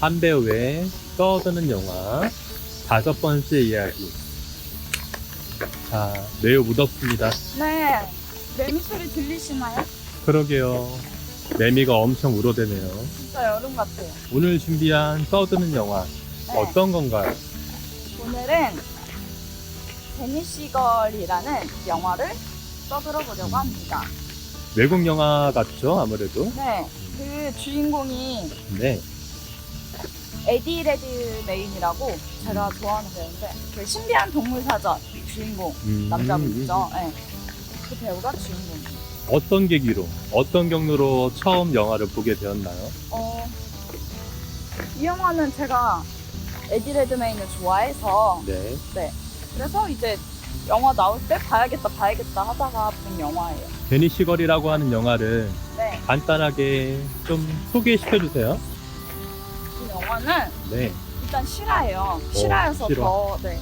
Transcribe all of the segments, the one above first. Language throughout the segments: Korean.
한 배우의 떠드는 영화 다섯 번째 이야기. 자, 매우 무덥습니다. 네. 매미 소리 들리시나요? 그러게요. 매미가 엄청 우러대네요. 진짜 여름 같아요. 오늘 준비한 떠드는 영화 네. 어떤 건가요? 오늘은 데니시걸이라는 영화를 써들어 보려고 합니다. 외국 영화 같죠? 아무래도. 네. 그 주인공이 네. 에디 레드 메인이라고 제가 좋아하는 배우인데 그 신비한 동물 사전 주인공 음, 남자분이죠. 네. 그 배우가 주인공이에요. 어떤 계기로, 어떤 경로로 처음 영화를 보게 되었나요? 어, 이 영화는 제가 에디 레드메인을 좋아해서 네. 그래서 이제 영화 나올 때 봐야겠다 봐야겠다 하다가 본 영화예요. 데니 시걸이라고 하는 영화를 네, 간단하게 좀 소개시켜 주세요. 이 영화는 네. 일단 실화예요. 실화여서 실화. 더 네,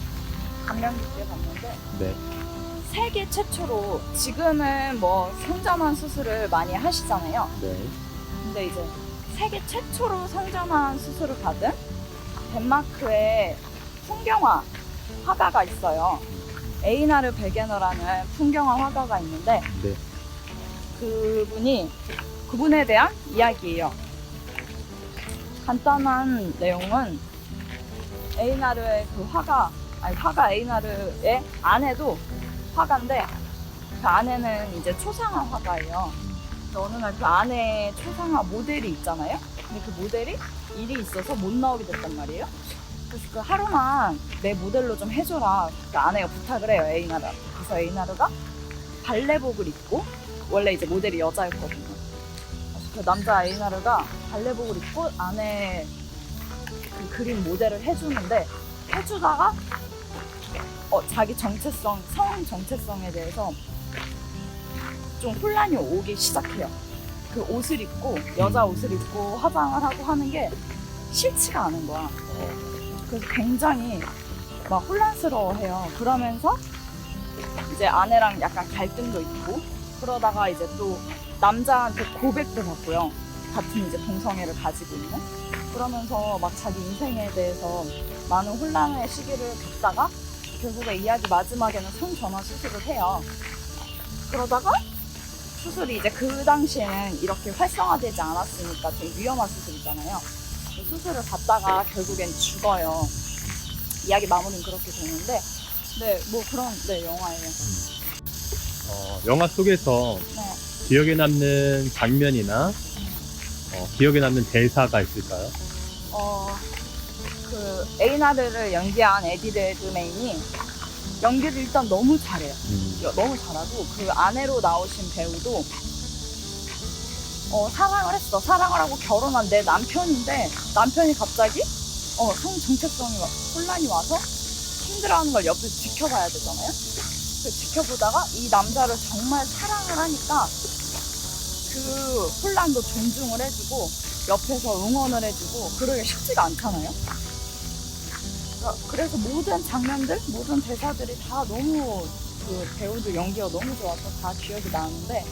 감명 깊게 봤는데 네. 세계 최초로 지금은 뭐 성전환 수술을 많이 하시잖아요. 네. 근데 이제 세계 최초로 성전환 수술을 받은 덴마크의 풍경화 화가가 있어요. 에이나르 베게너라는 풍경화 화가가 있는데 네. 그분이 그분에 대한 이야기예요. 간단한 내용은 에이나르의 그 화가 아니 화가 에이나르의 아내도 화가인데 그 아내는 이제 초상화 화가예요. 근데 어느 날 그 아내의 초상화 모델이 있잖아요. 근데 그 모델이 일이 있어서 못 나오게 됐단 말이에요. 그래서 그 하루만 내 모델로 좀 해줘라. 그 아내가 부탁을 해요, 에이나르. 그래서 에이나르가 발레복을 입고 원래 이제 모델이 여자였거든요. 그 남자 에이나르가 발레복을 입고 아내 그 그림 모델을 해주는데 해주다가 어, 자기 정체성, 성 정체성에 대해서 좀 혼란이 오기 시작해요. 그 옷을 입고 여자 옷을 입고 화장을 하고 하는 게 싫지가 않은 거야. 그래서 굉장히 막 혼란스러워해요. 그러면서 이제 아내랑 약간 갈등도 있고 그러다가 이제 또 남자한테 고백도 받고요. 같은 이제 동성애를 가지고 있는 그러면서 막 자기 인생에 대해서 많은 혼란의 시기를 겪다가 결국에 이야기 마지막에는 성전환 수술을 해요. 그러다가 수술이 이제 그 당시에는 이렇게 활성화되지 않았으니까 되게 위험한 수술이잖아요. 그 수술을 받다가 결국엔 죽어요. 이야기 마무리는 그렇게 되는데, 네, 뭐 그런, 네, 영화예요. 어, 영화 속에서 네. 기억에 남는 장면이나 어, 기억에 남는 대사가 있을까요? 어, 그, 에이나르를 연기한 에디 레드메인이 연기를 일단 너무 잘해요. 음, 너무 잘하고, 그 아내로 나오신 배우도 어, 사랑을 했어. 사랑을 하고 결혼한 내 남편인데, 남편이 갑자기, 어, 성 정체성이 와- 혼란이 와서 힘들어하는 걸 옆에서 지켜봐야 되잖아요? 그 지켜보다가 이 남자를 정말 사랑을 하니까 그 혼란도 존중을 해주고, 옆에서 응원을 해주고, 그러기 쉽지가 않잖아요? 그러니까 그래서 모든 장면들, 모든 대사들이 다 너무 그 배우들 연기가 너무 좋아서 다 기억이 나는데,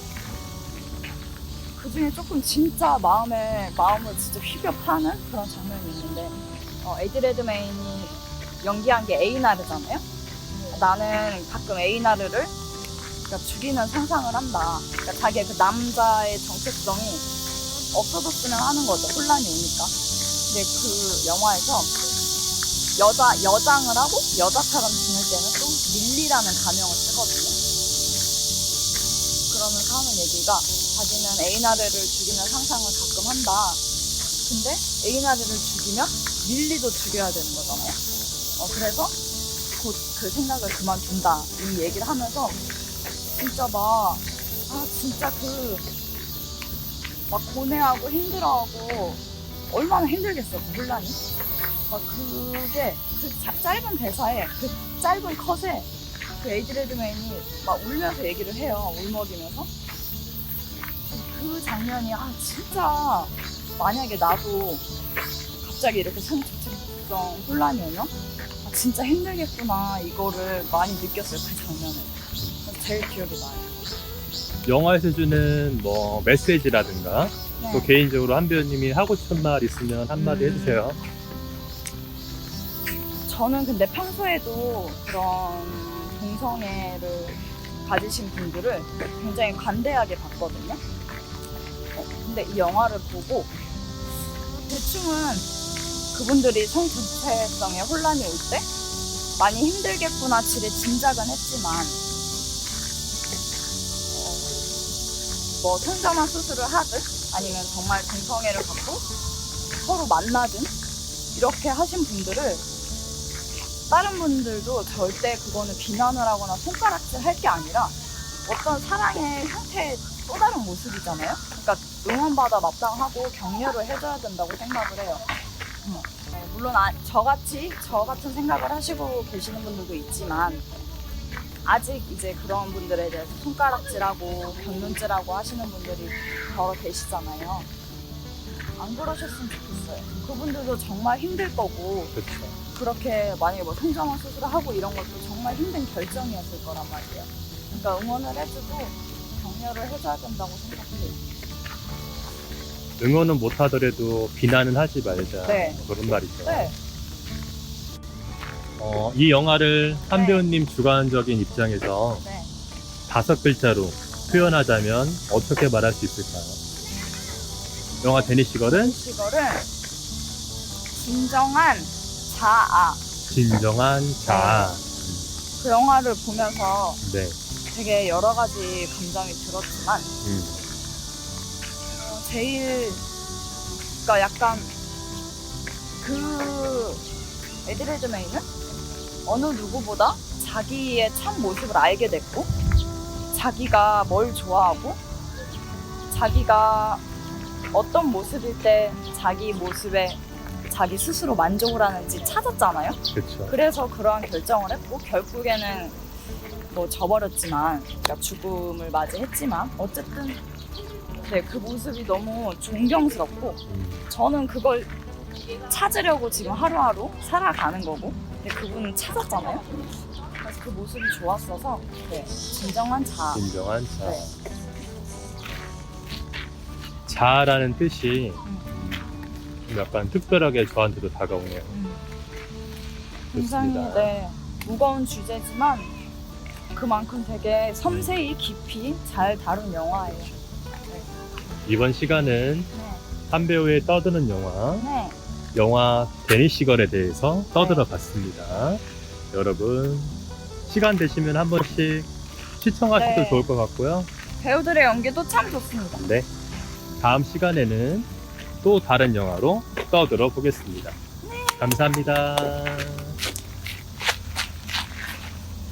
그 중에 조금 진짜 마음에 마음을 진짜 휘벼 파는 그런 장면이 있는데 어, 에디 레드메인이 연기한 게 에이나르잖아요. 나는 가끔 에이나르를 그러니까 죽이는 상상을 한다. 그러니까 자기의 그 남자의 정체성이 없어졌으면 하는 거죠. 혼란이 오니까. 근데 그 영화에서 여자 여장을 하고 여자처럼 지낼 때는 또 밀리라는 가명을 쓰거든요. 그러면서 하는 얘기가 자기는 에이나르를 죽이는 상상을 가끔 한다. 근데 에이나르를 죽이면 밀리도 죽여야 되는 거잖아요. 어, 그래서 곧그 생각을 그만둔다. 이 얘기를 하면서 진짜 막, 아, 진짜 그, 막 고뇌하고 힘들어하고 얼마나 힘들겠어, 그 혼란이. 막 그게 그 자- 짧은 대사에, 그 짧은 컷에 그 에이지 레드맨이 막 울면서 얘기를 해요. 울먹이면서. 그 장면이 아 진짜 만약에 나도 갑자기 이렇게 성적성 혼란이 오면 아, 진짜 힘들겠구나 이거를 많이 느꼈어요 그 장면을 제일 기억이 나요 영화에서 주는 뭐 메시지라든가 네. 네. 또 개인적으로 한 배우님이 하고 싶은 말 있으면 한마디 음. 해주세요. 저는 근데 평소에도 그런 동성애를 가지신 분들을 굉장히 관대하게 봤거든요. 어, 근데 이 영화를 보고 대충은 그분들이 성정체성에 혼란이 올 때 많이 힘들겠구나 지레 짐작은 했지만 뭐 성전환 수술을 하든 아니면 정말 동성애를 갖고 서로 만나든 이렇게 하신 분들을 다른 분들도 절대 그거는 비난을 하거나 손가락질 할 게 아니라 어떤 사랑의 형태의 또 다른 모습이잖아요. 그러니까 응원받아 마땅하고 격려를 해줘야 된다고 생각을 해요. 음. 어, 물론 아, 저같이 저 같은 생각을 하시고 계시는 분들도 있지만 아직 이제 그런 분들에 대해서 손가락질하고 견눈질하고 하시는 분들이 여러 계시잖아요. 안 그러셨으면 좋겠어요. 그분들도 정말 힘들 거고 그렇죠. 그렇게 만약에 뭐 성장원 수술을 하고 이런 것도 정말 힘든 결정이었을 거란 말이에요. 그러니까 응원을 해주고 격려를 해줘야 된다고 생각해요. 응원은 못하더라도 비난은 하지 말자. 네. 그런 말이죠. 네. 어, 이 영화를 한 네. 배우님 주관적인 입장에서 네. 다섯 글자로 표현하자면 어떻게 말할 수 있을까요? 영화 데니시걸은 이거를 진정한 자아. 진정한 자아. 그 영화를 보면서 네. 되게 여러 가지 감정이 들었지만 음. 어, 제일 그러니까 약간 그 에드레드메이는 어느 누구보다 자기의 참 모습을 알게 됐고 자기가 뭘 좋아하고 자기가 어떤 모습일 때 자기 모습에 자기 스스로 만족을 하는지 찾았잖아요. 그렇죠. 그래서 그러한 결정을 했고 결국에는 뭐 져버렸지만 그러니까 죽음을 맞이했지만 어쨌든 네, 그 모습이 너무 존경스럽고 음. 저는 그걸 찾으려고 지금 하루하루 살아가는 거고 근데 그분은 찾았잖아요 그래서 그 모습이 좋았어서 네, 진정한 자아 진정한 자아. 네. 자아라는 뜻이 음, 좀 약간 특별하게 저한테도 다가오네요. 음. 굉장히 좋습니다. 네, 무거운 주제지만 그만큼 되게 섬세히 깊이 잘 다룬 영화예요 이번 시간은 네, 한 배우의 떠드는 영화, 네. 영화 데니시걸에 대해서 떠들어 봤습니다. 여러분, 시간 되시면 한 번씩 시청하셔도 네. 좋을 것 같고요. 배우들의 연기도 참 좋습니다. 네. 다음 시간에는 또 다른 영화로 떠들어 보겠습니다. 감사합니다.